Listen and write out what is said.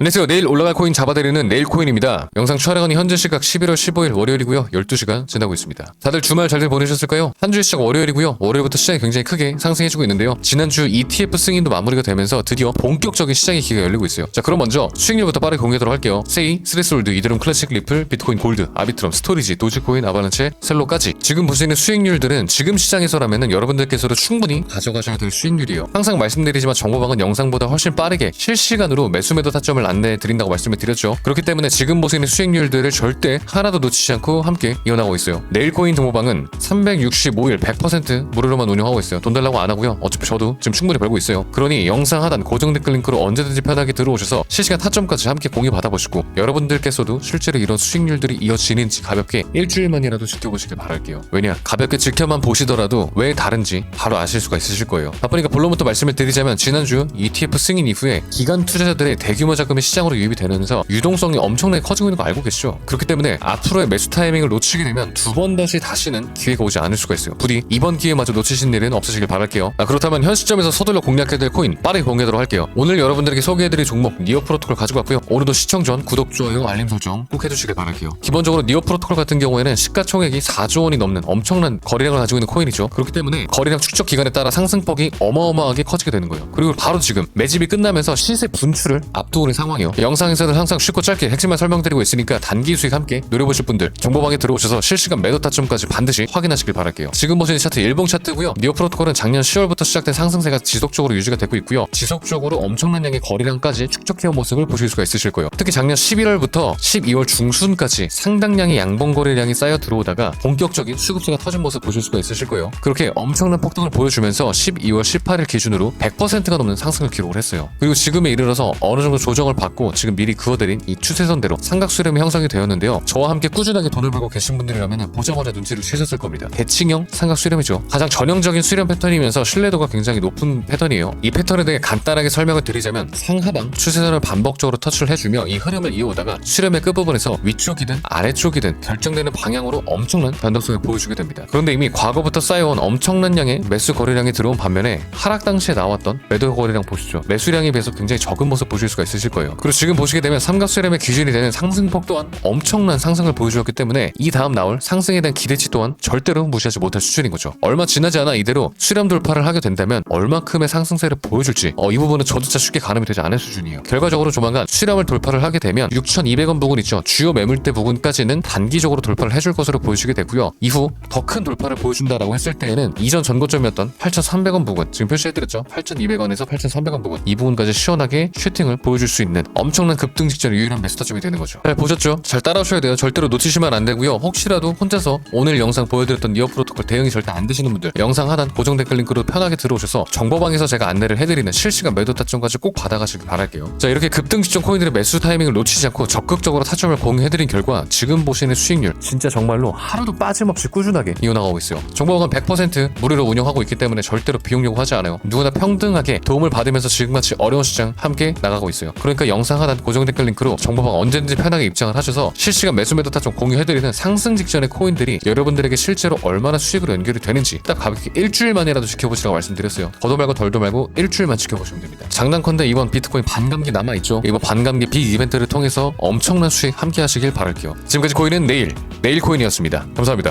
안녕하세요. 내일 올라갈 코인 잡아드리는 내일 코인입니다. 영상 촬영은 현재 시각 11월 15일 월요일이고요. 12시간 지나고 있습니다. 다들 주말 잘들 보내셨을까요? 한 주의 시작 월요일이고요. 월요일부터 시장이 굉장히 크게 상승해주고 있는데요. 지난주 ETF 승인도 마무리가 되면서 드디어 본격적인 시장의 기회가 열리고 있어요. 자, 그럼 먼저 수익률부터 빠르게 공개하도록 할게요. 세이, 스레스홀드, 이더럼 클래식 리플, 비트코인 골드, 아비트럼, 스토리지, 도지코인, 아바란체, 셀로까지 지금 보시는 수익률들은 지금 시장에서라면은 여러분들께서도 충분히 가져가셔야 될 수익률이에요. 항상 말씀드리지만 정보방은 영상보다 훨씬 빠르게 실시간으로 매수 매도 타점을 안내해 드린다고 말씀을 드렸죠. 그렇기 때문에 지금 보시는 수익률들을 절대 하나도 놓치지 않고 함께 이어나가고 있어요. 내일 코인 정보방은 365일 100% 무료로만 운영하고 있어요. 돈 달라고 안 하고요. 어차피 저도 지금 충분히 벌고 있어요. 그러니 영상 하단 고정 댓글 링크로 언제든지 편하게 들어오셔서 실시간 타점까지 함께 공유 받아보시고 여러분들께서도 실제로 이런 수익률들이 이어지는지 가볍게 일주일만이라도 지켜보시길 바랄게요. 왜냐 가볍게 지켜만 보시더라도 왜 다른지 바로 아실 수가 있으실 거예요. 바쁘니까 본론부터 말씀을 드리자면 지난주 ETF 승인 이후에 기관 투자자들의 대규모 자금 이 시장으로 유입이 되면서 유동성이 엄청나게 커지고 있는 거 알고 계시죠? 그렇기 때문에 앞으로의 매수 타이밍을 놓치게 되면 두 번 다시 다시는 기회가 오지 않을 수가 있어요. 부디 이번 기회마저 놓치신 일은 없으시길 바랄게요. 아, 그렇다면 현 시점에서 서둘러 공략해야 될 코인 빠르게 공개하도록 할게요. 오늘 여러분들에게 소개해드릴 종목 니어 프로토콜 가지고 왔고요. 오늘도 시청 전 구독, 좋아요, 알림 설정 꼭 해주시길 바랄게요. 기본적으로 니어 프로토콜 같은 경우에는 시가총액이 4조 원이 넘는 엄청난 거래량을 가지고 있는 코인이죠. 그렇기 때문에 거래량 축적 기간에 따라 상승폭이 어마어마하게 커지게 되는 거예요. 그리고 바로 지금 매집이 끝나면서 시세 분출을 앞두고 있는 상황 이에요. 영상에서는 항상 쉽고 짧게 핵심만 설명드리고 있으니까 단기 수익 함께 노려보실 분들 정보방에 들어오셔서 실시간 매도 타점까지 반드시 확인하시길 바랄게요. 지금 보시는 차트 일봉 차트고요. 니어 프로토콜은 작년 10월부터 시작된 상승세가 지속적으로 유지가 되고 있고요. 지속적으로 엄청난 양의 거래량까지 축적해온 모습을 보실 수가 있으실 거예요. 특히 작년 11월부터 12월 중순까지 상당량의 양봉 거래량이 쌓여 들어오다가 본격적인 수급세가 터진 모습 보실 수가 있으실 거예요. 그렇게 엄청난 폭등을 보여주면서 12월 18일 기준으로 100%가 넘는 상승을 기록을 했어요. 그리고 지금에 이르러서 어느 정도 조정을 받고 지금 미리 그어드린 이 추세선대로 삼각 수렴이 형성이 되었는데요. 저와 함께 꾸준하게 돈을 벌고 계신 분들이라면 보자마자 눈치를 채셨을 겁니다. 대칭형 삼각 수렴이죠. 가장 전형적인 수렴 패턴이면서 신뢰도가 굉장히 높은 패턴이에요. 이 패턴에 대해 간단하게 설명을 드리자면 상하방 추세선을 반복적으로 터치를 해주며 이 흐름을 이어오다가 수렴의 끝부분에서 위쪽이든 아래쪽이든 결정되는 방향으로 엄청난 변동성을 보여주게 됩니다. 그런데 이미 과거부터 쌓여온 엄청난 양의 매수 거래량이 들어온 반면에 하락 당시에 나왔던 매도 거래량 보시죠. 매수량에 비해서 굉장히 적은 모습 보실 수가 있으실 거예요. 그리고 지금 보시게 되면 삼각수렴의 기준이 되는 상승폭 또한 엄청난 상승을 보여주었기 때문에 이 다음 나올 상승에 대한 기대치 또한 절대로 무시하지 못할 수준인 거죠. 얼마 지나지 않아 이대로 수렴 돌파를 하게 된다면 얼마큼의 상승세를 보여줄지 어, 이 부분은 저조차 쉽게 가늠이 되지 않을 수준이에요. 결과적으로 조만간 수렴을 돌파를 하게 되면 6,200원 부근 있죠. 주요 매물대 부근까지는 단기적으로 돌파를 해줄 것으로 보여지게 되고요. 이후 더 큰 돌파를 보여준다라고 했을 때에는 이전 전고점이었던 8,300원 부근 지금 표시해드렸죠. 8,200원에서 8,300원 부근 이 부분까지 시원하게 슈팅을 보여줄 수 있는 엄청난 급등 직전 유일한 매수 타점이 되는 거죠. 잘 보셨죠? 잘 따라오셔야 돼요. 절대로 놓치시면 안 되고요. 혹시라도 혼자서 오늘 영상 보여드렸던 니어 프로토콜 대응이 절대 안 되시는 분들 영상 하단 고정 댓글 링크로 편하게 들어오셔서 정보방에서 제가 안내를 해드리는 실시간 매도 타점까지 꼭 받아가시길 바랄게요. 자 이렇게 급등 직전 코인들의 매수 타이밍을 놓치지 않고 적극적으로 타점을 공유해드린 결과 지금 보시는 수익률 진짜 정말로 하루도 빠짐없이 꾸준하게 이어나가고 있어요. 정보방은 100% 무료로 운영하고 있기 때문에 절대로 비용 요구하지 않아요. 누구나 평등하게 도움을 받으면서 지금같이 어려운 시장 함께 나가고 있어요. 그러니까 영상 하단 고정 댓글 링크로 정보방 언제든지 편하게 입장을 하셔서 실시간 매수 매도 타점 공유해드리는 상승 직전의 코인들이 여러분들에게 실제로 얼마나 수익으로 연결이 되는지 딱 가볍게 일주일만이라도 지켜보시라고 말씀드렸어요. 더도 말고 덜도 말고 일주일만 지켜보시면 됩니다. 장난컨대 이번 비트코인 반감기 남아있죠. 이번 반감기 빅 이벤트를 통해서 엄청난 수익 함께 하시길 바랄게요. 지금까지 코인은 내일, 내일 코인이었습니다. 감사합니다.